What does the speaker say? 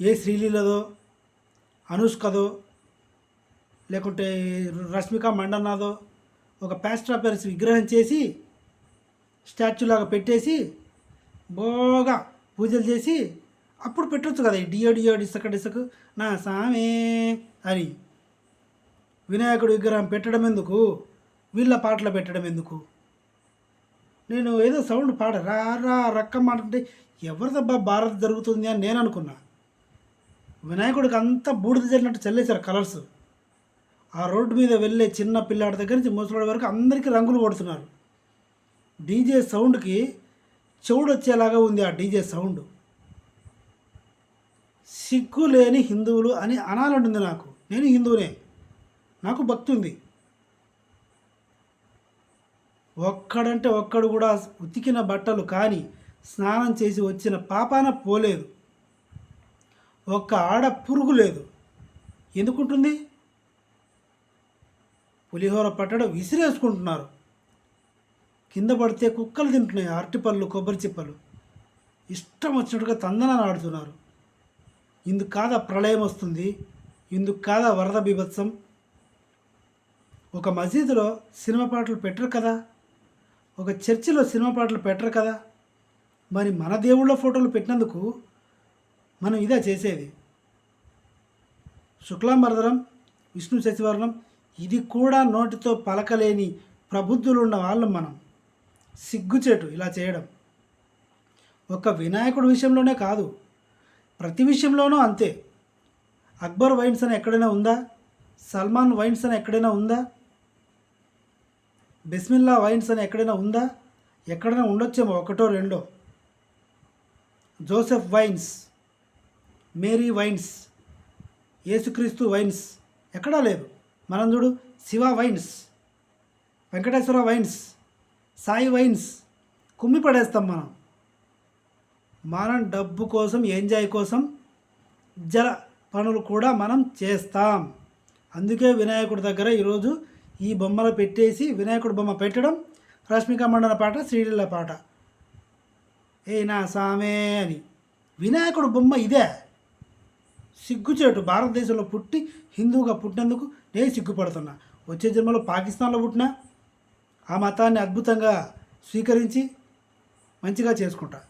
ఏ శ్రీలీలదో అనుష్కదో లేకుంటే రష్మిక మండన్నాదో ఒక ప్యాస్టర్ విగ్రహం చేసి స్టాచ్యూలాగా పెట్టేసి బాగా పూజలు చేసి అప్పుడు పెట్టొచ్చు కదా ఈ డియో డియో డిసక డిసకు. నా సామే అని వినాయకుడు విగ్రహం పెట్టడం ఎందుకు? వీళ్ళ పాటలు పెట్టడం ఎందుకు? నేను ఏదో సౌండ్ పాడ రా రా రక్క మాట అంటే ఎవరిదబ్బా భారత్ జరుగుతుంది అని నేను అనుకున్నా. వినాయకుడికి అంతా బూడిద జరిగినట్టు చల్లేశారు కలర్స్. ఆ రోడ్డు మీద వెళ్ళే చిన్న పిల్లాడి దగ్గర నుంచి ముసలాడి వరకు అందరికీ రంగులు కొడుతున్నారు. డీజే సౌండ్కి చెవుడు వచ్చేలాగా ఉంది ఆ డీజే సౌండ్. సిగ్గు లేని హిందువులు అని అనాలంటుంది నాకు. నేను హిందువునే. నాకు భక్తి ఉంది. ఒక్కడంటే ఒక్కడు కూడా ఉతికిన బట్టలు కానీ స్నానం చేసి వచ్చిన పాపాన పోలేదు. ఒక్క ఆడ పురుగు లేదు. ఎందుకుంటుంది? పులిహోర పట్టడం విసిరేసుకుంటున్నారు. కింద పడితే కుక్కలు తింటున్నాయి అరటిపళ్ళు కొబ్బరి చిప్పలు. ఇష్టం వచ్చినట్టుగా తందనాలు ఆడుతున్నారు. ఇందుకు కాదా ప్రళయం వస్తుంది? ఇందుకు కాదా వరద బీభత్సం? ఒక మసీదులో సినిమా పాటలు పెట్టరు కదా? ఒక చర్చిలో సినిమా పాటలు పెట్టరు కదా? మరి మన దేవుళ్ళ ఫోటోలు పెట్టినందుకు మనం ఇదే చేసేది. శుక్లాంబరధరం విష్ణు శశివర్ణం ఇది కూడా నోటితో పలకలేని ప్రబుద్ధులు ఉన్న వాళ్ళం మనం. సిగ్గుచేటు ఇలా చేయడం. ఒక వినాయకుడి విషయంలోనే కాదు ప్రతి విషయంలోనూ అంతే. అక్బర్ వైన్స్ అని ఎక్కడైనా ఉందా? సల్మాన్ వైన్స్ అని ఎక్కడైనా ఉందా? బిస్మిల్లా వైన్స్ అని ఎక్కడైనా ఉందా? ఎక్కడైనా ఉండొచ్చేమో ఒకటో రెండో. Joseph wines. Mary wines. యేసుక్రీస్తు వైన్స్. ఎక్కడా లేదు. మనం చూడు Shiva wines. Venkateswara wines. Sai wines. కుమ్మి పడేస్తాం మనం. మనం డబ్బు కోసం ఎంజాయ్ కోసం జల పనులు కూడా మనం చేస్తాం. అందుకే వినాయకుడి దగ్గర ఈరోజు ఈ బొమ్మలు పెట్టేసి వినాయకుడి బొమ్మ పెట్టడం రష్మిక మండల పాట శ్రీలీల పాట. ఏ నా సామే అని. వినాయకుడు బొమ్మ ఇదే. సిగ్గుచేటు భారతదేశంలో పుట్టి హిందువుగా పుట్టినందుకు నేను సిగ్గుపడుతున్నా. వచ్చే జన్మలో పాకిస్తాన్లో పుట్టినా ఆ మతాన్ని అద్భుతంగా స్వీకరించి మంచిగా చేసుకుంటా.